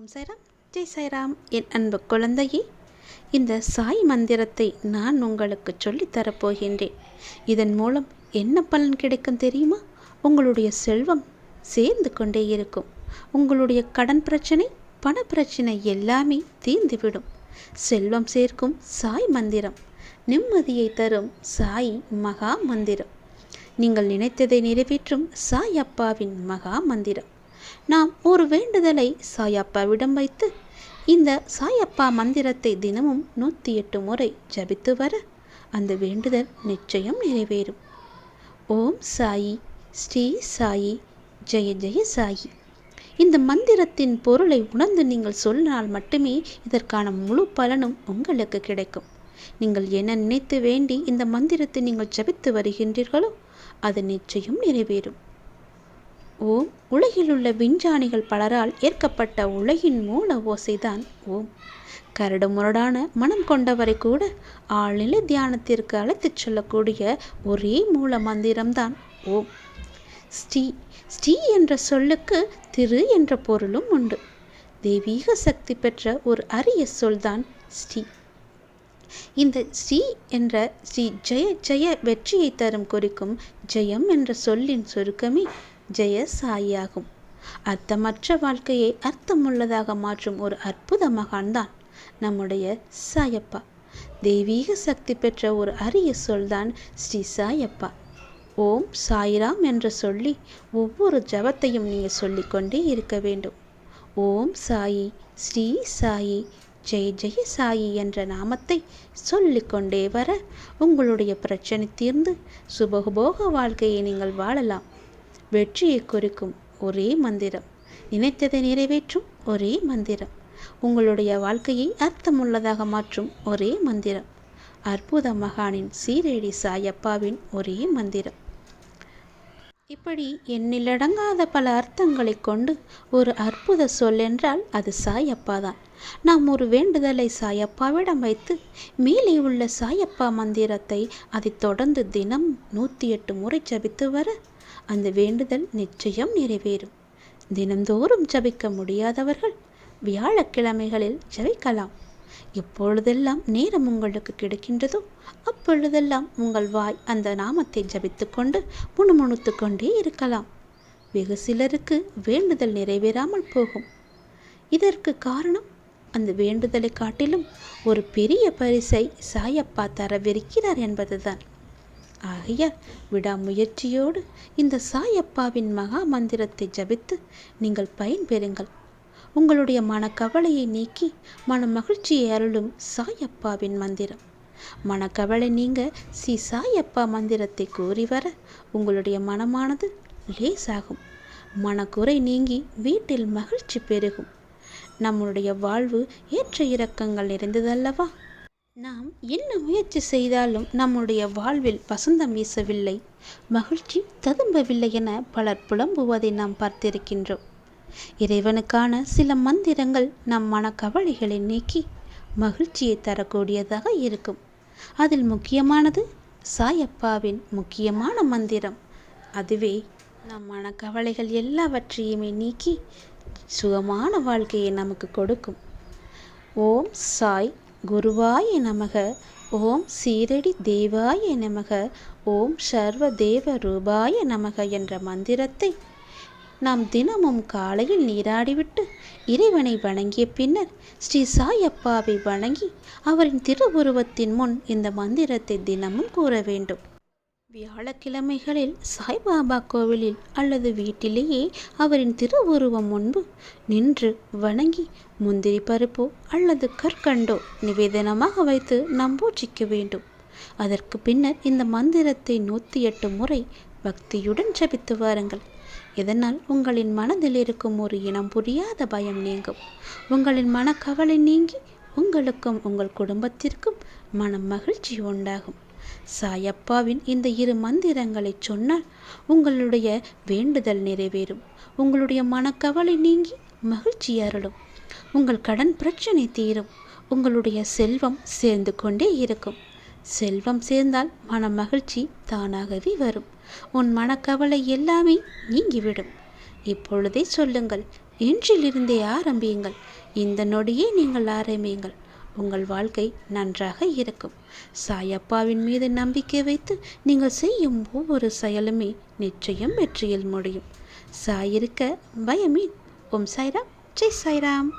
வணக்கம் சைராம் ஜெய் சைராம் என் அன்பு குழந்தையே. இந்த சாய் மந்திரத்தை நான் உங்களுக்கு சொல்லித்தரப்போகின்றேன் இதன் மூலம் என்ன பலன் கிடைக்கும் தெரியுமா? உங்களுடைய செல்வம் சேர்ந்து கொண்டே இருக்கும். உங்களுடைய கடன் பிரச்சனை பண பிரச்சனை எல்லாமே தீர்ந்துவிடும். செல்வம் சேர்க்கும் சாய் மந்திரம் நிம்மதியை தரும் சாய் மகா மந்திரம். நீங்கள் நினைத்ததை நிறைவேற்றும் சாய் அப்பாவின் மகா மந்திரம். நாம் ஒரு வேண்டுதலை சாயப்பாவிடம் வைத்து இந்த சாயப்பா மந்திரத்தை தினமும் நூற்றி எட்டு முறை ஜபித்து வர அந்த வேண்டுதல் நிச்சயம் நிறைவேறும். ஓம் சாயி ஸ்ரீ சாயி ஜெய ஜெய சாயி. இந்த மந்திரத்தின் பொருளை உணர்ந்து நீங்கள் சொன்னால் மட்டுமே இதற்கான முழு பலனும் உங்களுக்கு கிடைக்கும். நீங்கள் என்ன நினைத்து வேண்டி இந்த மந்திரத்தை நீங்கள் ஜபித்து வருகின்றீர்களோ அது நிச்சயம் நிறைவேறும். ஓம். உலகில் உள்ள விஞ்ஞானிகள் பலரால் ஏற்கப்பட்ட உலகின் மூல ஓசைதான் ஓம். கரடு முரடான மனம் கொண்டவரை கூட ஆழ்நிலை தியானத்திற்கு அழைத்துச் செல்லக்கூடிய ஒரே மூல மந்திரம்தான் ஓம். ஸ்ரீ ஸ்ரீ என்ற சொல்லுக்கு திரு என்ற பொருளும் உண்டு. தெய்வீக சக்தி பெற்ற ஒரு அரிய சொல்தான் ஸ்ரீ. இந்த ஸ்ரீ என்ற ஸ்ரீ ஜெய ஜெய வெற்றியை தரும் குறிக்கும் ஜெயம் என்ற சொல்லின் சுருக்கமே ஜெய சாயாகும் அர்த்தமற்ற வாழ்க்கையை அர்த்தமுள்ளதாக மாற்றும் ஒரு அற்புத மகான்தான் நம்முடைய சாயப்பா. தெய்வீக சக்தி பெற்ற ஒரு அரிய சொல்தான் ஸ்ரீ சாயப்பா. ஓம் சாய்ராம் என்று சொல்லி ஒவ்வொரு ஜபத்தையும் நீங்கள் சொல்லிக்கொண்டே இருக்க வேண்டும். ஓம் சாயி ஸ்ரீ சாயி ஜெய் ஜெய சாயி என்ற நாமத்தை சொல்லிக்கொண்டே வர உங்களுடைய பிரச்சனை தீர்ந்து சுபகுபோக வாழ்க்கையை நீங்கள் வாழலாம். வெற்றியை குறிக்கும் ஒரே மந்திரம். நினைத்ததை நிறைவேற்றும் ஒரே மந்திரம். உங்களுடைய வாழ்க்கையை அர்த்தமுள்ளதாக மாற்றும் ஒரே மந்திரம். அற்புத மகானின் சீரடி சாயப்பாவின் ஒரே மந்திரம். இப்படி எண்ணிலடங்காத பல அர்த்தங்களை கொண்டு ஒரு அற்புத சொல் என்றால் அது சாயப்பா தான். நாம் ஒரு வேண்டுதலை சாயப்பாவிடம் வைத்து மேலே உள்ள சாயப்பா மந்திரத்தை அதைத் தொடர்ந்து தினம் நூற்றி எட்டு முறை ஜபித்து வர அந்த வேண்டுதல் நிச்சயம் நிறைவேறும். தினந்தோறும் ஜபிக்க முடியாதவர்கள் வியாழக்கிழமைகளில் ஜபிக்கலாம். எப்பொழுதெல்லாம் நேரம் உங்களுக்கு கிடைக்கின்றதோ அப்பொழுதெல்லாம் உங்கள் வாய் அந்த நாமத்தை ஜபித்து கொண்டு முணுமுணுத்து கொண்டே இருக்கலாம். வெகு சிலருக்கு வேண்டுதல் நிறைவேறாமல் போகும். இதற்கு காரணம் அந்த வேண்டுதலை காட்டிலும் ஒரு பெரிய பரிசை சாயப்பா தரவிருக்கிறார் என்பதுதான். ஆகையால் விடாமுயற்சியோடு இந்த சாயப்பாவின் மகா மந்திரத்தை ஜபித்து நீங்கள் பயன்பெறுங்கள் உங்களுடைய மனக்கவலையை நீக்கி மன மகிழ்ச்சியை அருளும் சாயப்பாவின் மந்திரம். மனக்கவலை நீங்க ஸ்ரீ சாயப்பா மந்திரத்தை கூறி வர உங்களுடைய மனமானது லேசாகும். மனக்குறை நீங்கி வீட்டில் மகிழ்ச்சி பெருகும். நம்முடைய வாழ்வு ஏற்ற இறக்கங்கள் நிறைந்ததல்லவா? நாம் என்ன முயற்சி செய்தாலும் நம்முடைய வாழ்வில் வசந்தம் வீசவில்லை மகிழ்ச்சி ததும்பவில்லை என பலர் புலம்புவதை நாம் பார்த்திருக்கின்றோம். இறைவனுக்கான சில மந்திரங்கள் நம் மனக்கவலைகளை நீக்கி மகிழ்ச்சியை தரக்கூடியதாக இருக்கும். அதில் முக்கியமானது சாயப்பாவின் முக்கியமான மந்திரம். அதுவே நம் மனக்கவலைகள் எல்லாவற்றையுமே நீக்கி சுகமான வாழ்க்கையை நமக்கு கொடுக்கும். ஓம் சாய் குருவாய நமக. ஓம் சீரடி தேவாய நமக. ஓம் சர்வ தேவ ரூபாய நமக என்ற மந்திரத்தை நாம் தினமும் காலையில் நீராடிவிட்டு இறைவனை வணங்கிய பின்னர் ஸ்ரீ சாயப்பாவை வணங்கி அவரின் திருவுருவத்தின் முன் இந்த மந்திரத்தை தினமும் கூற வேண்டும். வியாழக்கிழமைகளில் சாய்பாபா கோவிலில் அல்லது வீட்டிலேயே அவரின் திருவுருவம் முன்பு நின்று வணங்கி முந்திரி பருப்போ அல்லது கற்கண்டோ நிவேதனமாக வைத்து நாம் பூஜிக்க வேண்டும். அதற்கு பின்னர் இந்த மந்திரத்தை நூற்றி எட்டு முறை பக்தியுடன் ஜபித்து வாருங்கள். இதனால் உங்களின் மனதில் இருக்கும் ஒரு இனம் புரியாத பயம் நீங்கும். உங்களின் மனக்கவலை நீங்கி உங்களுக்கும் உங்கள் குடும்பத்திற்கும் மன மகிழ்ச்சி உண்டாகும். சாயப்பாவின் இந்த இரு மந்திரங்களை சொன்னால் உங்களுடைய வேண்டுதல் நிறைவேறும். உங்களுடைய மனக்கவலை நீங்கி மகிழ்ச்சி அருளும். உங்கள் கடன் பிரச்சனை தீரும். உங்களுடைய செல்வம் சேர்ந்து கொண்டே இருக்கும். செல்வம் சேர்ந்தால் மன மகிழ்ச்சி தானாகவே வரும். உன் மனக்கவலை எல்லாமே நீங்கிவிடும். இப்பொழுதே சொல்லுங்கள். இன்றிலிருந்தே ஆரம்பியுங்கள். இந்த நொடியே நீங்கள் ஆரம்பியுங்கள். உங்கள் வாழ்க்கை நன்றாக இருக்கும். சாயப்பாவின் மீது நம்பிக்கை வைத்து நீங்கள் செய்யும் ஒவ்வொரு செயலுமே நிச்சயம் வெற்றியில் முடியும். சாயிருக்க பயமீன் ஓம் சாய்ராம். ஜெய் சாய்ராம்.